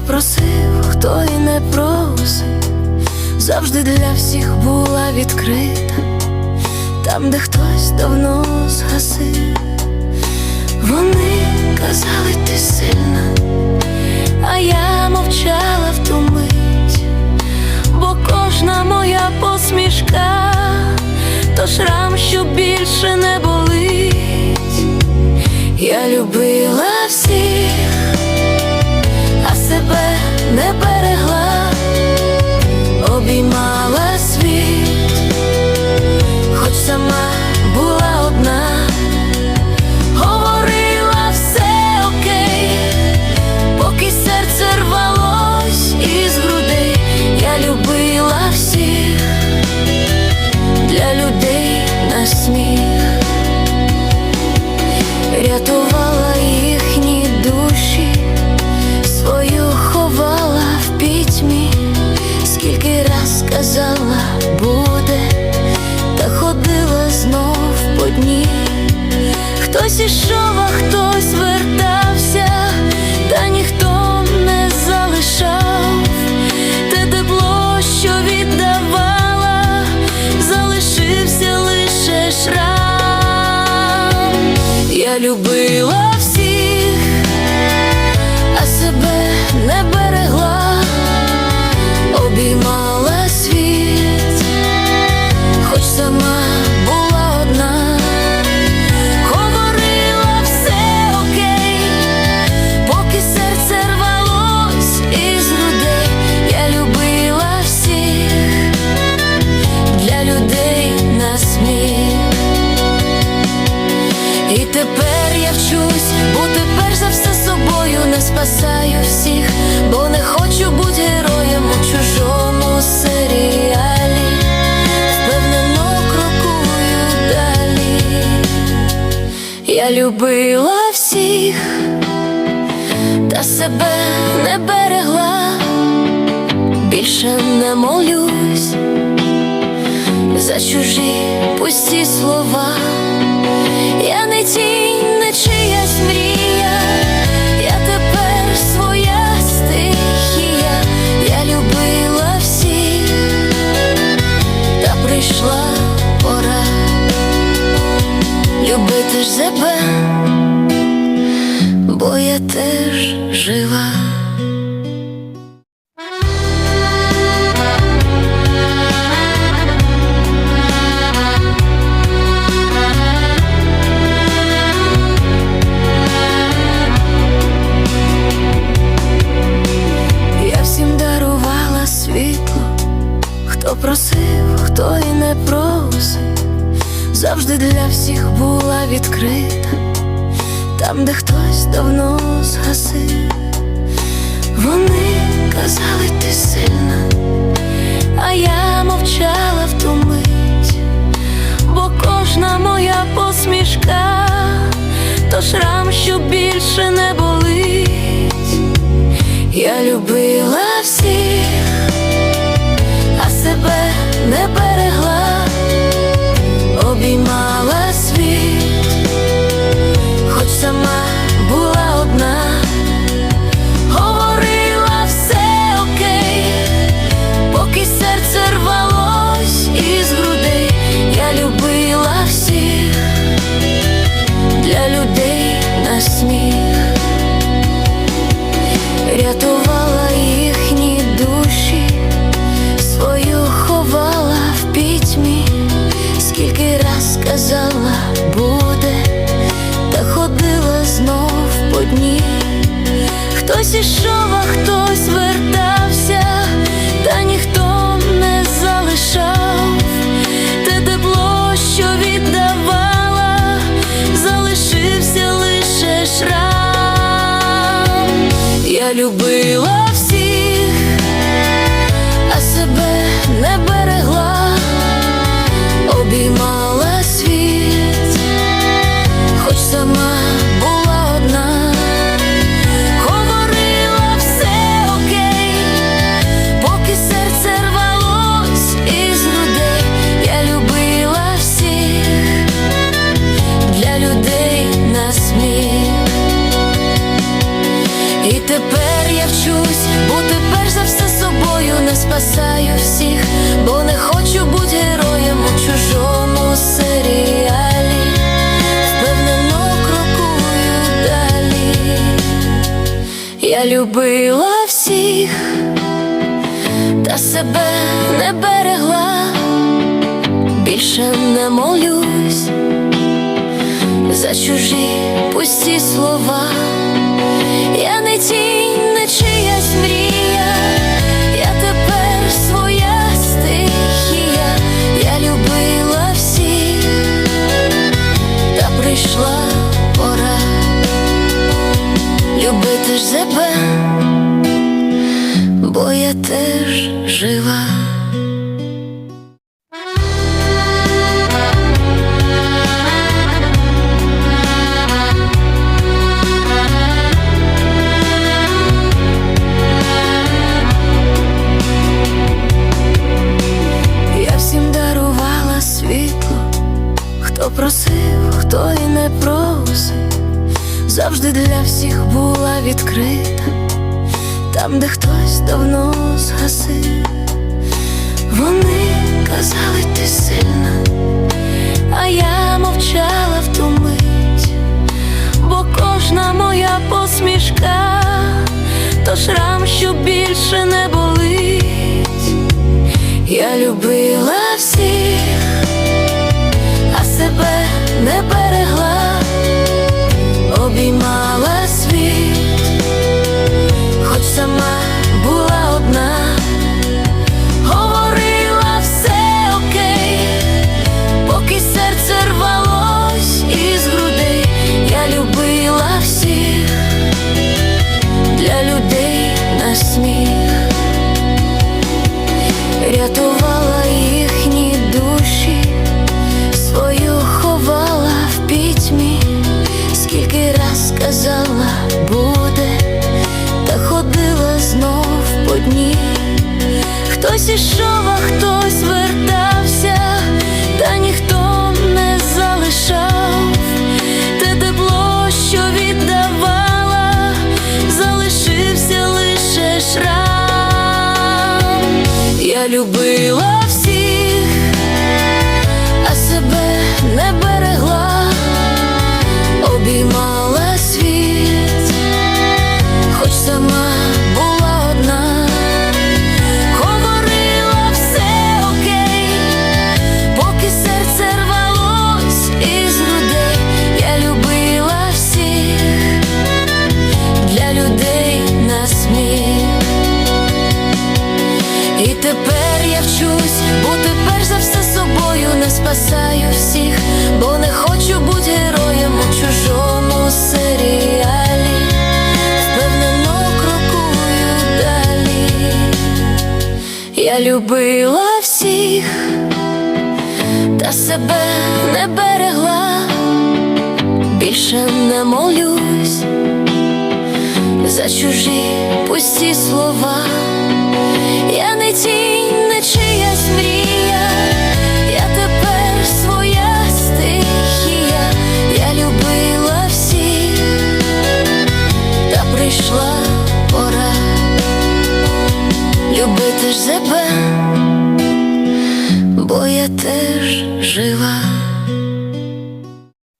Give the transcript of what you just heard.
просив, хто і не просив, завжди для всіх була відкрита, там, де хтось давно згасив, вони казали, ти сильна, а я мовчала в ту мить, рятувала їхні душі, свою ховала в пітьмі, скільки раз казала буде, та ходила знов по дні. Хтось ішов, а хтось вертався, та ніхто любила всіх, а себе не берегла, обіймала любила всіх, та себе не берегла, більше не молюсь за чужі пусті слова. Я не тінь, не чиясь мрія, любити ж себе, бо я теж жива. Відкрита, там, де хтось давно згасив. Вони казали, ти сильна, а я мовчала в ту мить, бо кожна моя посмішка, то шрам, що більше Я любила всіх, та себе не берегла, більше не молюсь за чужі пусті слова. Бо я теж жива. Просив, хто і не просив, завжди для всіх була відкрита, там, де хтось давно згасив. Вони казали, ти сильна, а я мовчала в ту мить, бо кожна моя посмішка, то шрам, що більше не болить. Я любила казала буде, та ходила знов по дні. Хтось ішов, а хтось вертався, та ніхто не залишав те тепло, що віддавала, залишився лише шрам. Я любила тепер я вчусь бути перш за все собою, не спасаю всіх, бо не хочу бути героєм у чужому серіалі, впевнено крокую далі. Я любила всіх, та себе не берегла, більше не молюсь за чужі пусті слова. Я не тінь, не чиясь мрія,